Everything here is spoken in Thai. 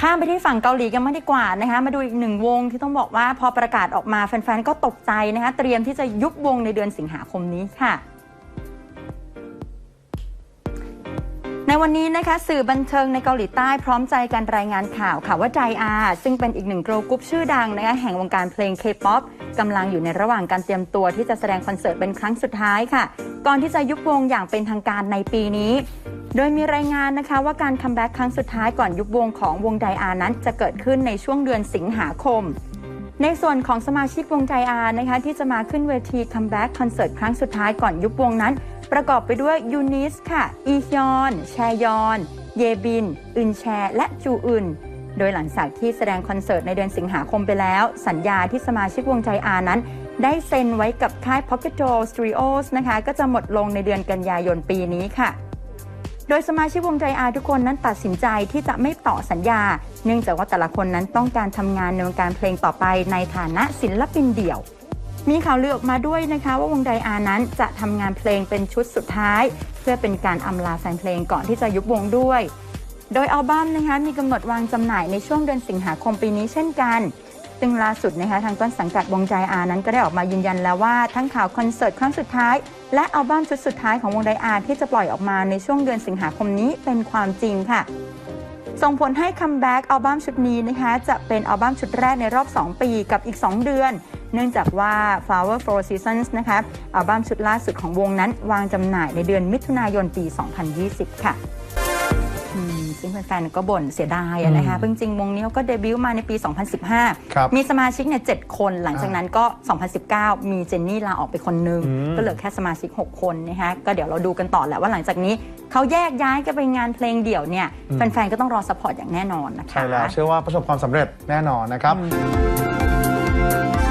ข้ามไปที่ฝั่งเกาหลีกันมางดีกว่านะคะมาดูอีกหนึ่งวงที่ต้องบอกว่าพอประกาศออกมาแฟนๆ ก็ตกใจนะคะเตรียมที่จะยุบวงในเดือนสิงหาคมนี้ค่ะในวันนี้นะคะสื่อบันเทิงในเกาหลีใต้พร้อมใจกันรายงานข่าวค่ะว่าไดอาซึ่งเป็นอีกหนึ่งโกลกรุ๊ปชื่อดังนะคะแห่งวงการเพลงเคป๊อปกำลังอยู่ในระหว่างการเตรียมตัวที่จะแสดงคอนเสิร์ตเป็นครั้งสุดท้ายค่ะ ก่อนที่จะยุบวงอย่างเป็นทางการในปีนี้ โดยมีรายงานนะคะว่าการคัมแบ็กครั้งสุดท้ายก่อนยุบวงของวงไดอานั้น จะเกิดขึ้นในช่วงเดือนสิงหาคม ในส่วนของสมาชิกวงไดอานะคะที่จะมาขึ้นเวทีคัมแบ็กคอนเสิร์ตครั้งสุดท้ายก่อนยุบวงนั้น ประกอบไปด้วยยูนิสค่ะ อีฮยอน แชยอน เยบิน อึนแช และจูอึนโดยหลังจากที่แสดงคอนเสิร์ตในเดือนสิงหาคมไปแล้ว สัญญาที่สมาชิกวงใจอานั้น ได้เซ็นไว้กับค่าย Pocket d o l Studios นะคะ ก็จะหมดลงในเดือนกันยายนปีนี้ค่ะ โดยสมาชิกวงใจอาทุกคนนั้นตัดสินใจที่จะไม่ต่อสัญญา เนื่องจากว่าแต่ละคนนั้นต้องการทำงานในวงการเพลงต่อไปในฐานะศิลปินเดี่ยว มีข่าวลือออกมาด้วยนะคะว่าวงไดอานั้นจะทำงานเพลงเป็นชุดสุดท้าย เพื่อเป็นการอำลาแฟนเพลงก่อนที่จะยุบวงด้วย โดยอัลบั้มนะคะมีกำหนดวางจำหน่ายในช่วงเดือนสิงหาคมปีนี้เช่นกัน ซึ่งล่าสุดนะคะทางต้นสังกัดวงไดอานั้นก็ได้ออกมายืนยันแล้วว่าทั้งข่าวคอนเสิร์ตครั้งสุดท้าย และอัลบั้มชุดสุดท้ายของวงไดอาที่จะปล่อยออกมาในช่วงเดือนสิงหาคมนี้เป็นความจริงค่ะ ส่งผลให้คัมแบ็กอัลบั้มชุดนี้นะคะจะเป็นอัลบั้มชุดแรกในรอบ 2 ปีกับอีก 2 เดือนเนื่องจากว่า Flower Four Seasons นะคะอัลบั้มชุดล่าสุดของวงนั้นวางจำหน่ายในเดือนมิถุนายนปี 2020 ค่ะ ซึ่งแฟนๆก็บ่นเสียดายอะนะคะเพราะจริงๆวงนี้เขาก็เดบิวต์มาในปี2015ครับมีสมาชิกเนี่ย7คน หลังจากนั้นก็ 2019 มีเจนนี่ลาออกไปคนนึง อืม ก็เหลือแค่สมาชิก 6 คนนะคะก็เดี๋ยวเราดูกันต่อแหละว่าหลังจากนี้เขาแยกย้ายกันไปงานเพลงเดี่ยวเนี่ยแฟนๆก็ต้องรอสปอร์ตอย่างแน่นอนนะคะ ใช่แล้วเชื่อว่าประสบความสำเร็จแน่นอนนะครับอืม